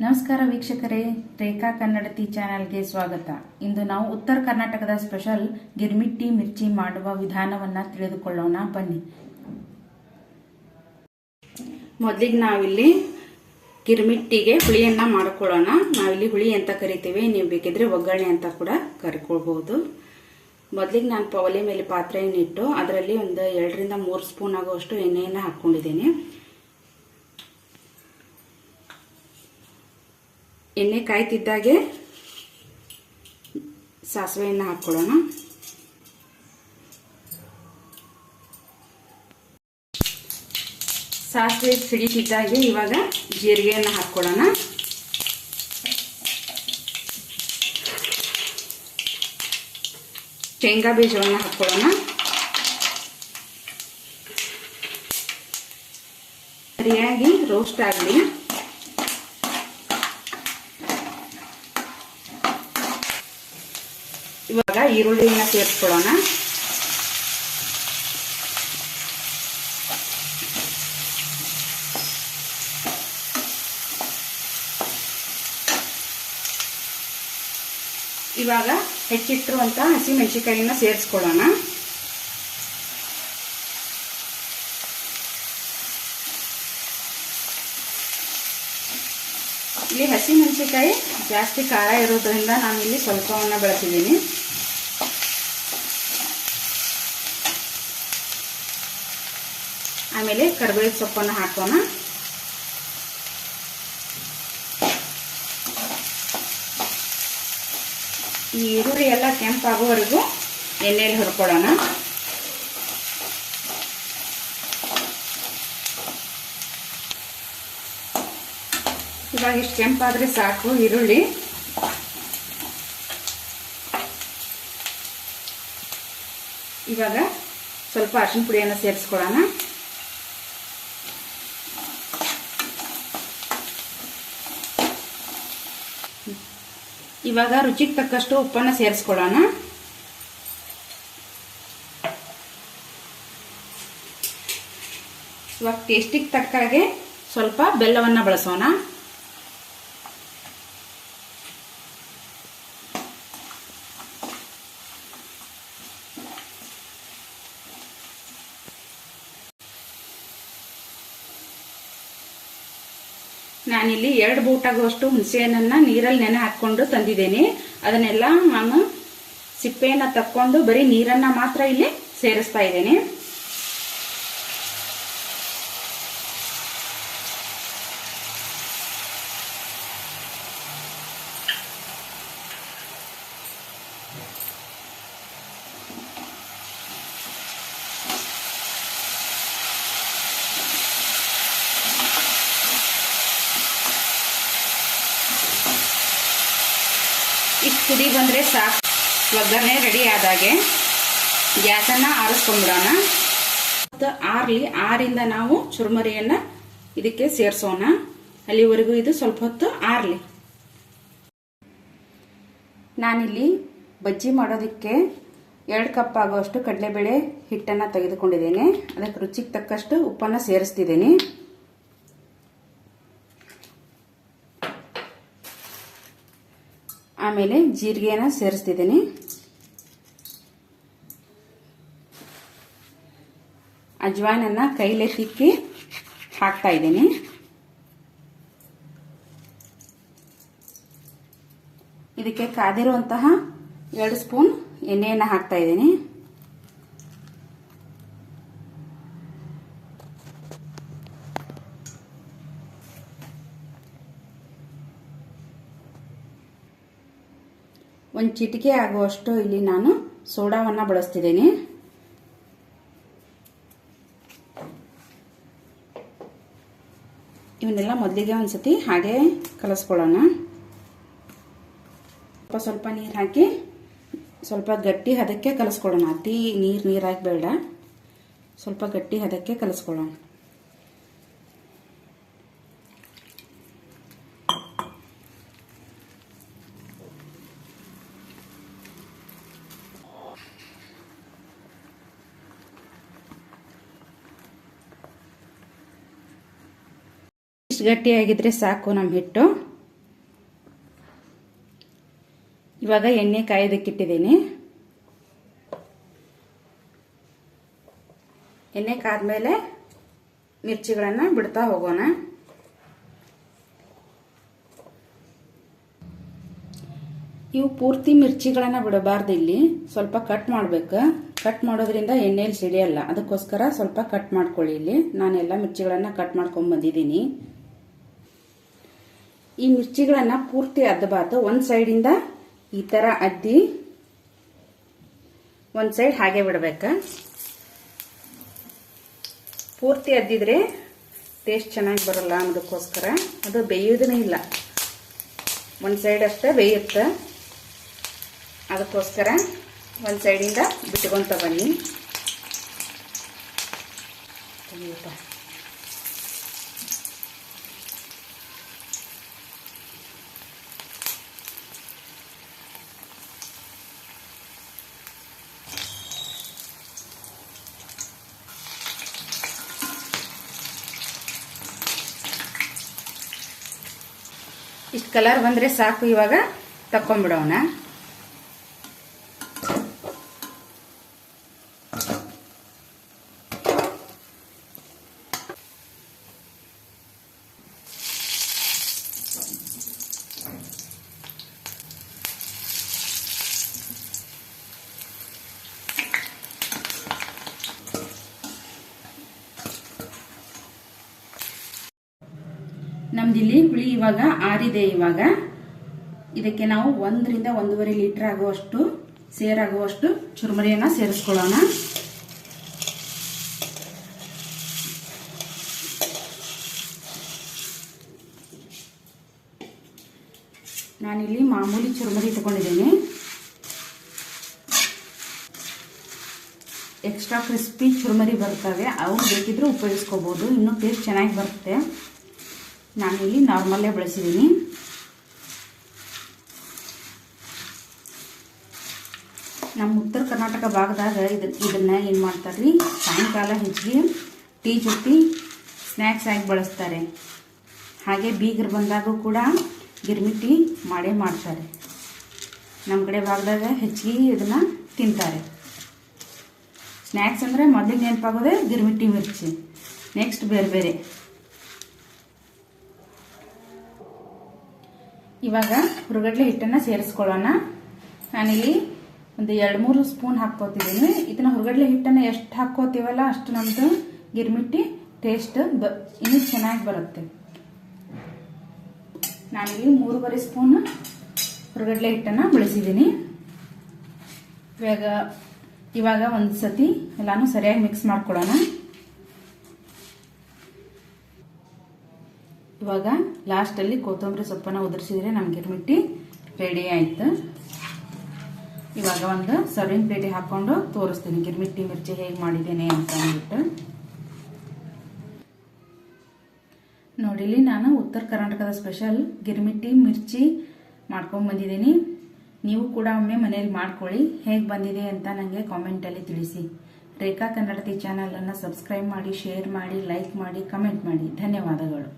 ನಮಸ್ಕಾರ ವೀಕ್ಷಕರೇ, ರೇಖಾ ಕನ್ನಡ ಕನ್ನಡತಿ ಚಾನೆಲ್ಗೆ ಸ್ವಾಗತ. ಇಂದು ನಾವು ಉತ್ತರ ಕರ್ನಾಟಕದ ಸ್ಪೆಷಲ್ ಗಿರ್ಮಿಟ್ಟಿ ಮಿರ್ಚಿ ಮಾಡುವ ವಿಧಾನವನ್ನ ತಿಳಿದುಕೊಳ್ಳೋಣ. ಬನ್ನಿ. ಮೊದಲಿಗೆ ನಾವಿಲ್ಲಿ ಗಿರ್ಮಿಟ್ಟಿಗೆ ಹುಳಿಯನ್ನ ಮಾಡಿಕೊಳ್ಳೋಣ. ನಾವಿಲ್ಲಿ ಹುಳಿ ಅಂತ ಕರಿತೀವಿ. ನೀವು ಬೇಕಿದ್ರೆ ಒಗ್ಗರಣೆ ಅಂತ ಕೂಡ ಕರ್ಕೊಳ್ಬಹುದು ಮೊದಲಿಗೆ ನಾನು ಪವಲೆ ಮೇಲೆ ಪಾತ್ರೆಯನ್ನಿಟ್ಟು ಅದರಲ್ಲಿ ಒಂದು ಎರಡರಿಂದ ಮೂರು ಸ್ಪೂನ್ ಆಗುವಷ್ಟು ಎಣ್ಣೆಯನ್ನು ಹಾಕ್ಕೊಂಡಿದ್ದೀನಿ. ಎಣ್ಣೆ ಕಾಯ್ತಿದ್ದಾಗೆ ಸಾಸಿವೆಯನ್ನು ಹಾಕ್ಕೊಳ್ಳೋಣ ಸಾಸಿವೆ ಸಿಡಿತಿದ್ದಾಗೆ ಇವಾಗ ಜೀರಿಗೆಯನ್ನು ಹಾಕ್ಕೊಳ್ಳೋಣ ಶೇಂಗಾ ಬೀಜವನ್ನು ಹಾಕ್ಕೊಳ್ಳೋಣ ಸರಿಯಾಗಿ ರೋಸ್ಟ್ ಆಗಲಿ. ಇವಾಗ ಈರುಳ್ಳಿನ ಸೇರಿಸ್ಕೊಳ್ಳೋಣ. ಇವಾಗ ಹೆಚ್ಚಿಟ್ಟಿರುವಂಥ ಹಸಿ ಮೆಣಸಿಕಾಯಿನ ಸೇರಿಸ್ಕೊಳ್ಳೋಣ. ಇಲ್ಲಿ ಹಸಿ ಮೆಣಸಿಕಾಯಿ ಜಾಸ್ತಿ ಖಾರ ಇರೋದ್ರಿಂದ ನಾನು ಇಲ್ಲಿ ಸ್ವಲ್ಪವನ್ನು ಬಳಸಿದ್ದೀನಿ. ಆಮೇಲೆ ಕರಿಬೇವು ಸೊಪ್ಪನ್ನು ಹಾಕೋಣ. ಈ ಈರುಳ್ಳಿ ಎಲ್ಲ ಕೆಂಪಾಗುವವರೆಗೂ ಎಣ್ಣೆಯಲ್ಲಿ ಹುರ್ಕೊಳ್ಳೋಣ. ಇವಾಗ ಇಷ್ಟು ಕೆಂಪಾದರೆ ಸಾಕು ಈರುಳ್ಳಿ. ಇವಾಗ ಸ್ವಲ್ಪ ಅರಿಶಿನ ಪುಡಿಯನ್ನು ಸೇರಿಸ್ಕೊಳ್ಳೋಣ. ಇವಾಗ ರುಚಿಗೆ ತಕ್ಕಷ್ಟು ಉಪ್ಪನ್ನು ಸೇರಿಸ್ಕೊಳ್ಳೋಣ. ಇವಾಗ ಟೇಸ್ಟಿಗೆ ತಕ್ಕಾಗೆ ಸ್ವಲ್ಪ ಬೆಲ್ಲವನ್ನು ಬಳಸೋಣ. ನಾನಿಲ್ಲಿ ಎರಡು ಬೂಟಾಗುವಷ್ಟು ಹುಣಸೆಹಣ್ಣನ್ನ ನೀರಲ್ಲಿ ನೆನೆ ಹಾಕ್ಕೊಂಡು ತಂದಿದ್ದೇನೆ. ಅದನ್ನೆಲ್ಲ ನಾನು ಸಿಪ್ಪೆಯನ್ನ ತಕ್ಕೊಂಡು ಬರೀ ನೀರನ್ನ ಮಾತ್ರ ಇಲ್ಲಿ ಸೇರಿಸ್ತಾ ಇದ್ದೇನೆ. ಇಷ್ಟು ಕುದಿ ಬಂದರೆ ಸಾಕು. ಒಗ್ಗರಣೆ ರೆಡಿ ಆದಾಗೆ. ಗ್ಯಾಸನ್ನು ಆರಿಸ್ಕೊಂಡ್ಬಿಡೋಣ ಮತ್ತು ಆರಲಿ ಆರಿಂದ ನಾವು ಚುರುಮರಿಯನ್ನು ಇದಕ್ಕೆ ಸೇರಿಸೋಣ. ಅಲ್ಲಿವರೆಗೂ ಇದು ಸ್ವಲ್ಪ ಹೊತ್ತು ಆರಲಿ. ನಾನಿಲ್ಲಿ ಬಜ್ಜಿ ಮಾಡೋದಕ್ಕೆ ಎರಡು ಕಪ್ ಆಗುವಷ್ಟು ಕಡಲೆಬೇಳೆ ಹಿಟ್ಟನ್ನು ತೆಗೆದುಕೊಂಡಿದ್ದೇನೆ. ಅದಕ್ಕೆ ರುಚಿಗೆ ತಕ್ಕಷ್ಟು ಉಪ್ಪನ್ನು ಸೇರಿಸ್ತಿದ್ದೀನಿ ಆಮೇಲೆ ಜೀರಿಗೆನ ಸೇರಿಸ್ತಿದ್ದೀನಿ. ಅಜ್ವಾನನ್ನ ಕೈಲೇ ತಿಕ್ಕಿ ಹಾಕ್ತಾ ಇದ್ದೀನಿ. ಇದಕ್ಕೆ ಕಾದಿರುವಂತಹ ಎರಡು ಸ್ಪೂನ್ ಎಣ್ಣೆಯನ್ನು ಹಾಕ್ತಾ ಇದ್ದೀನಿ. ಒಂದು ಚಿಟಿಕೆ ಆಗುವಷ್ಟು ಇಲ್ಲಿ ನಾನು ಸೋಡಾವನ್ನು ಬಳಸ್ತಿದ್ದೀನಿ. ಇವನ್ನೆಲ್ಲ ಮೊದಲಿಗೆ ಒಂದ್ಸತಿ ಹಾಗೆ ಕಲಸ್ಕೊಳ್ಳೋಣ. ಸ್ವಲ್ಪ ಸ್ವಲ್ಪ ನೀರು ಹಾಕಿ, ಸ್ವಲ್ಪ ಗಟ್ಟಿ ಹದಕ್ಕೆ ಕಲಸ್ಕೊಳ್ಳೋಣ ಅತಿ ನೀರು ನೀರು ಹಾಕಿ ಬೇಡ ಸ್ವಲ್ಪ ಗಟ್ಟಿ ಹದಕ್ಕೆ ಕಲಸ್ಕೊಳ್ಳೋಣ. ಇಷ್ಟು ಗಟ್ಟಿಯಾಗಿದ್ರೆ ಸಾಕು ನಮ್ಮ ಹಿಟ್ಟು. ಇವಾಗ ಎಣ್ಣೆ ಕಾಯೋದಕ್ಕಿಟ್ಟಿದ್ದೀನಿ ಎಣ್ಣೆ ಕಾದ್ಮೇಲೆ ಮಿರ್ಚಿಗಳನ್ನು ಬಿಡ್ತಾ ಹೋಗೋಣ. ಇವು ಪೂರ್ತಿ ಮಿರ್ಚಿಗಳನ್ನು ಬಿಡಬಾರ್ದು ಇಲ್ಲಿ. ಸ್ವಲ್ಪ ಕಟ್ ಮಾಡಬೇಕು. ಕಟ್ ಮಾಡೋದ್ರಿಂದ ಎಣ್ಣೆಯಲ್ಲಿ ಸಿಡಿಯಲ್ಲ. ಅದಕ್ಕೋಸ್ಕರ ಸ್ವಲ್ಪ ಕಟ್ ಮಾಡ್ಕೊಳ್ಳಿ ಇಲ್ಲಿ. ನಾನೆಲ್ಲ ಮಿರ್ಚಿಗಳನ್ನು ಕಟ್ ಮಾಡ್ಕೊಂಡ್ ಬಂದಿದ್ದೀನಿ. ಈ ಮಿರ್ಚಿಗಳನ್ನ ಪೂರ್ತಿ ಅದ್ದಬಾರ್ದು ಒಂದ್ ಸೈಡಿಂದ ಈ ತರ ಅದ್ದಿ ಒಂದ್ ಸೈಡ್ ಹಾಗೆ ಬಿಡ್ಬೇಕ. ಪೂರ್ತಿ ಅದ್ದಿದ್ರೆ ಟೇಸ್ಟ್ ಚೆನ್ನಾಗಿ ಬರಲ್ಲ ಅನ್ನೋದಕ್ಕೋಸ್ಕರ. ಅದು ಬೇಯೋದನೇ ಇಲ್ಲ. ಒಂದು ಸೈಡ್ ಅಷ್ಟೇ ಬೇಯುತ್ತೆ. ಅದಕ್ಕೋಸ್ಕರ ಒಂದು ಸೈಡಿಂದ ಬಿಟ್ಕೊಂತ ಬನ್ನಿ. ಕಲರ್ ಬಂದ್ರೆ ಸಾಕು ಇವಾಗ ತಕೊಂಡ್ಬಿಡೋಣ ನಮ್ದಿಲ್ಲಿ ಹುಳಿ ಇವಾಗ ಆರಿದೆ ಇವಾಗ. ಇದಕ್ಕೆ ನಾವು ಒಂದರಿಂದ ಒಂದೂವರೆ ಲೀಟರ್ ಆಗುವಷ್ಟು, ಸೇರಾಗುವಷ್ಟು ಚುರುಮರಿಯನ್ನು ಸೇರಿಸ್ಕೊಳ್ಳೋಣ. ನಾನಿಲ್ಲಿ ಮಾಮೂಲಿ ಚುರುಮರಿ ತಗೊಂಡಿದ್ದೀನಿ ಎಕ್ಸ್ಟ್ರಾ ಕ್ರಿಸ್ಪಿ ಚುರುಮರಿ ಬರ್ತವೆ, ಅವು ಬೇಕಿದ್ರೂ ಉಪಯೋಗಿಸ್ಕೋಬೋದು, ಇನ್ನೂ ಟೇಸ್ಟ್ ಚೆನ್ನಾಗಿ ಬರುತ್ತೆ. ನಾನಿಲ್ಲಿ ನಾರ್ಮಲ್ಲೇ ಬಳಸಿದ್ದೀನಿ. ನಮ್ಮ ಉತ್ತರ ಕರ್ನಾಟಕ ಭಾಗದಾಗ ಇದು, ಇದನ್ನ ಏನು ಮಾಡ್ತಾರೆ ಸಾಯಂಕಾಲ ಹೆಚ್ಚಿಗೆ ಟೀ ಜೊತೆ ಸ್ನ್ಯಾಕ್ಸ್ ಆಗಿ ಬಳಸ್ತಾರೆ. ಹಾಗೆ ಬೀಗರು ಬಂದಾಗೂ ಕೂಡ ಗಿರ್ಮಿಟ್ಟಿ ಮಾಡೇ ಮಾಡ್ತಾರೆ. ನಮ್ಮ ಕಡೆ ಭಾಗದಾಗ ಹೆಚ್ಚಿಗೆ ಇದನ್ನು ತಿಂತಾರೆ. ಸ್ನ್ಯಾಕ್ಸ್ ಅಂದರೆ ಮೊದಲಿಗೆ ನೆನಪಾಗೋದೇ ಗಿರ್ಮಿಟ್ಟಿ ಮಿರ್ಚಿ. ನೆಕ್ಸ್ಟ್ ಬೇರೆ ಬೇರೆ. ಇವಾಗ ಹುರುಗಡ್ಲೆ ಹಿಟ್ಟನ್ನು ಸೇರಿಸ್ಕೊಳ್ಳೋಣ. ನಾನಿಲ್ಲಿ ಒಂದು ಎರಡು ಮೂರು ಸ್ಪೂನ್ ಹಾಕ್ಕೋತಿದ್ದೀನಿ. ಇದನ್ನ ಹುರುಗಡ್ಲೆ ಹಿಟ್ಟನ್ನು ಎಷ್ಟು ಹಾಕ್ಕೋತೀವಲ್ಲ ಅಷ್ಟು ನಮ್ದು ಗಿರ್ಮಿಟ್ಟಿ ಟೇಸ್ಟ್ ಬ, ಇನ್ನೂ ಚೆನ್ನಾಗಿ ಬರುತ್ತೆ. ನಾನಿಲ್ಲಿ ಮೂರುವರೆ ಸ್ಪೂನ್ ಹುರುಗಡ್ಲೆ ಹಿಟ್ಟನ್ನು ಬಳಸಿದ್ದೀನಿ ಇವಾಗ ಇವಾಗ ಒಂದು ಸತಿ ಎಲ್ಲಾನು ಸರಿಯಾಗಿ ಮಿಕ್ಸ್ ಮಾಡ್ಕೊಳ್ಳೋಣ. ಇವಾಗ ಲಾಸ್ಟಲ್ಲಿ ಕೊತ್ತಂಬರಿ ಸೊಪ್ಪನ್ನು ಉದುರಿಸಿದ್ರೆ ನಮ್ಮ ಗಿರ್ಮಿಟ್ಟಿ ರೆಡಿ ಆಯ್ತು. ಇವಾಗ ಒಂದು ಸರ್ವಿಂಗ್ ಪ್ಲೇಟಿಗೆ ಹಾಕೊಂಡು ತೋರಿಸ್ತೀನಿ ಗಿರ್ಮಿಟ್ಟಿ ಮಿರ್ಚಿ ಹೇಗೆ ಮಾಡಿದ್ದೇನೆ ಅಂತ ಅಂದ್ಬಿಟ್ಟು. ನೋಡಿಲಿ ನಾನು ಉತ್ತರ ಕರ್ನಾಟಕದ ಸ್ಪೆಷಲ್ ಗಿರ್ಮಿಟ್ಟಿ ಮಿರ್ಚಿ ಮಾಡ್ಕೊಂಡು ಬಂದಿದ್ದೀನಿ. ನೀವು ಕೂಡ ಒಮ್ಮೆ ಮನೇಲಿ ಮಾಡ್ಕೊಳ್ಳಿ. ಹೇಗೆ ಬಂದಿದೆ ಅಂತ ನನಗೆ ಕಾಮೆಂಟಲ್ಲಿ ತಿಳಿಸಿ. ರೇಖಾ ಕನ್ನಡತಿ ಚಾನಲನ್ನು ಸಬ್ಸ್ಕ್ರೈಬ್ ಮಾಡಿ ಶೇರ್ ಮಾಡಿ ಲೈಕ್ ಮಾಡಿ ಕಮೆಂಟ್ ಮಾಡಿ. ಧನ್ಯವಾದಗಳು.